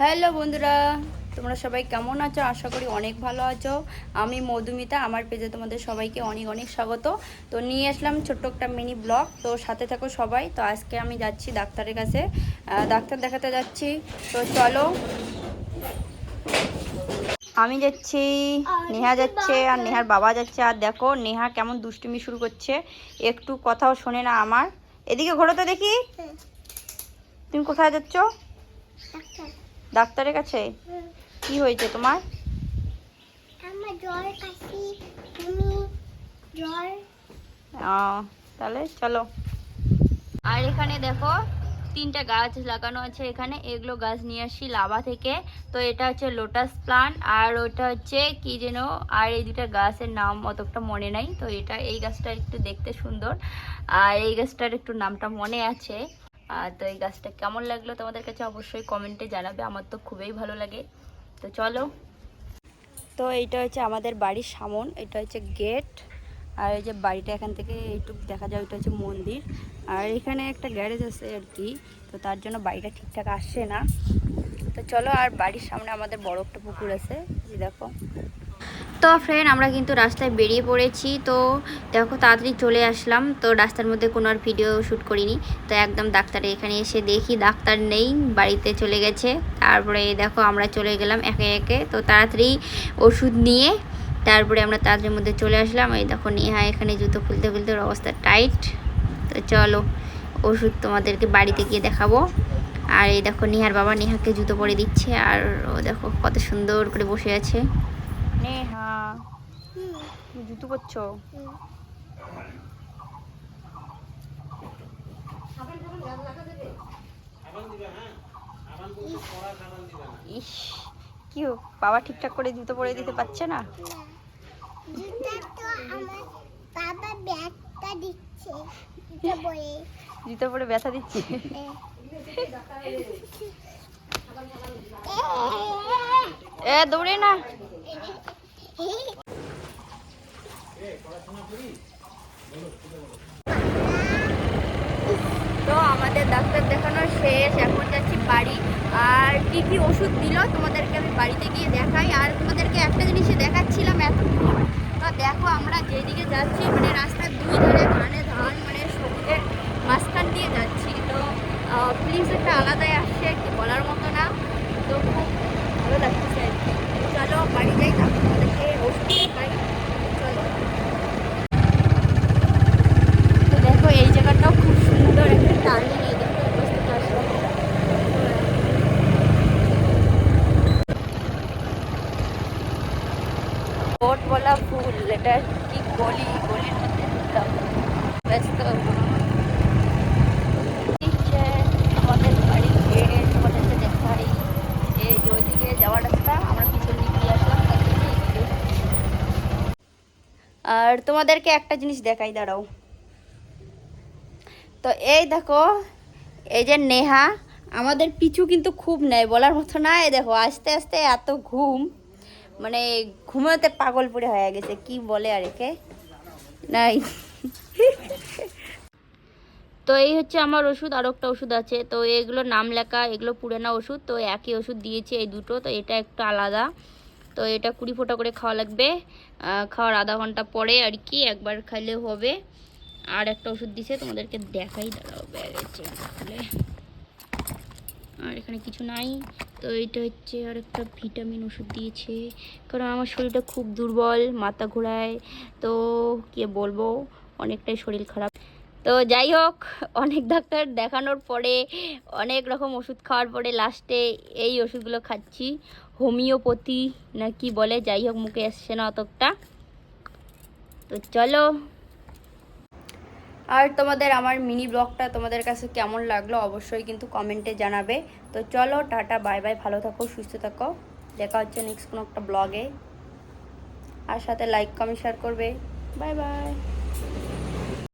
Hello বন্ধুরা তোমরা সবাই কেমন আছো? আশা করি অনেক ভালো আছো। আমি মধুমিতা আমার পেজে তোমাদের সবাইকে অনেক অনেক স্বাগত। তো নিয়ে আসলাম ছোট্ট একটা মিনি ব্লগ তো সাথে থাকো সবাই। তো আজকে আমি যাচ্ছি ডাক্তারের কাছে। ডাক্তার দেখাতে যাচ্ছি। তো চলো। আমি যাচ্ছি নেহা যাচ্ছে আর নেহার বাবা যাচ্ছে। আর দেখো নেহা কেমন দুষ্টুমি শুরু করছে। একটু কথাও শোনে না আমার। এদিকে ঘোরো তো দেখি। তুমি কোথায় যাচ্ছ? ডাক্তারের কাছে? কি হয়েছে তোমার? আমার জ্বর কাশি তুমি জ্বর। আহ, তাহলে চলো। আর এখানে দেখো তিনটা গাছ লাগানো আছে এখানে। এগুলো গাছ নিয়ে আসি লাভা থেকে। তো এটা হচ্ছে লোটাস প্লান্ট আর ওটা হচ্ছে কি যেন আর এই দুটা গাছের নাম অতটা মনে নাই। তো এটা এই গাছটা একটু দেখতে সুন্দর। আর এই গাছটার একটু নামটা মনে আছে। তো এই গাছটা কেমন লাগল তোমাদের কাছে অবশ্যই কমেন্টে জানাবে, আমার তো খুবই ভালো লাগে। তো চলো। তো এইটা হচ্ছে আমাদের বাড়ির সামন, এটা হচ্ছে গেট, আর এই যে বাড়িটা এখান থেকে এইটুকু দেখা যায়, ওইটা হচ্ছে মন্দির। আর এখানে একটা গ্যারেজ আছে আর কি, তো তার জন্য বাড়িটা ঠিকঠাক আসছে না। তো চলো, আর বাড়ির সামনে আমাদের বড় একটা পুকুর আছে দেখো। তো ফ্রেন্ড আমরা কিন্তু রাস্তায় বেরিয়ে পড়েছি, তো দেখো তাড়াতাড়ি চলে আসলাম, তো রাস্তার মধ্যে কোনো আর ভিডিও শ্যুট করিনি, তো একদম ডাক্তারে এখানে এসে দেখি, ডাক্তার নেই, বাড়িতে চলে গেছে। তারপরে দেখো আমরা চলে গেলাম একে একে, তো তাড়াতাড়ি ওষুধ নিয়ে তারপরে আমরা তাড়াতাড়ির মধ্যে চলে আসলাম। এই দেখো নেহা এখানে জুতো খুলতে খুলতে ওর অবস্থা টাইট তো চলো, ওষুধ তোমাদেরকে বাড়িতে গিয়ে দেখাবো। আর এই দেখো নেহার বাবা নেহাকে জুতো পরে দিচ্ছে আর ও দেখো কত সুন্দর করে বসে আছে। নেহা জুতো করছ ইস কি বাবা ঠিকঠাক করে জুতো পরে দিতে পারছে না? জুতা তো আমার বাবা ব্যাগটা দিচ্ছে জুতা বয়ে জুতো পরে ব্যথা দিচ্ছে? এ, দৌড়ে না। তো আমাদের ডাক্তার দেখানো শেষ, এখন যাচ্ছি বাড়ি। আর কি কি ওষুধ দিল তোমাদেরকে আমি বাড়িতে গিয়ে দেখাই। আর তোমাদেরকে একটা জিনিসে দেখাচ্ছিলাম এত তো দেখো আমরা যেদিকে যাচ্ছি মানে রাস্তার দুই ধারে ধানে ধান মানে সবুজের মাঝখান দিয়ে যাচ্ছি তো প্লিজ একটা আলাদাই আসছে কি বলার মতো না তো খুব ভালো লাগছে আর কি চলো বাড়ি যাই তারপর তোমাদেরকে ওষুধ দেখাই চলো তো দেখো এই জায়গাটাও খুব সুন্দর একটা টার্নিং এই দেখো এই রাস্তাটা আসলে বোট ফুল এটা কি গলি গলির মধ্যে ঢুকলাম ব্যস্ত। এই ওইদিকে যাওয়ার রাস্তা, আমরা পিছন দিক আসলাম। আর তোমাদেরকে একটা জিনিস দেখাই, দাঁড়াও। তো এই দেখো, এই যে নেহা, আমাদের পিছু কিন্তু খুব নেয়, বলার মতো না। দেখো, আস্তে আস্তে এত ঘুম। মানে ঘুমাতে পাগল পড়ে হয়ে গেছে, কি বলে আর একে? নাই। তো এই হচ্ছে আমার ওষুধ, আর একটা ওষুধ আছে। তো এগুলো নাম লেখা, এগুলো পুরানা ওষুধ, তো একই ওষুধ দিয়েছে এই দুটো, তো এটা একটু আলাদা। তো এটা কুড়ি ফোঁটা করে খাওয়া লাগবে। খাওয়ার আধা ঘণ্টা পরে আর কি, একবার খাইলে হবে। আর একটা ওষুধ দিছে, তোমাদেরকে দেখাই, দাঁড়াও আর এখানে কিছু নাই। তো এটা হচ্ছে আর একটা ভিটামিন ওষুধ দিয়েছে। কারণ আমার শরীরটা খুব দুর্বল, মাথা ঘোরায়। তো কে বলব, অনেকটাই শরীর খারাপ। তো যাই হোক, অনেক ডাক্তার দেখানোর পরে, অনেক রকম ওষুধ খাওয়ার পরে লাস্টে এই ওষুধগুলো খাচ্ছি। হোমিওপ্যাথি না কি বলে, যাই হোক, মুখে আসছে না অতটা। তো চলো আর তোমাদের আমার মিনি ব্লগটা তোমাদের কাছে কেমন লাগল অবশ্যই কিন্তু কমেন্টে জানাবে। তো চলো, টাটা, বাই বাই, ভালো থাকো, সুস্থ থাকো। দেখা হচ্ছে নেক্সট কোনো একটা ব্লগে। আর সাথে লাইক কমেন্ট শেয়ার করবে। Bye bye.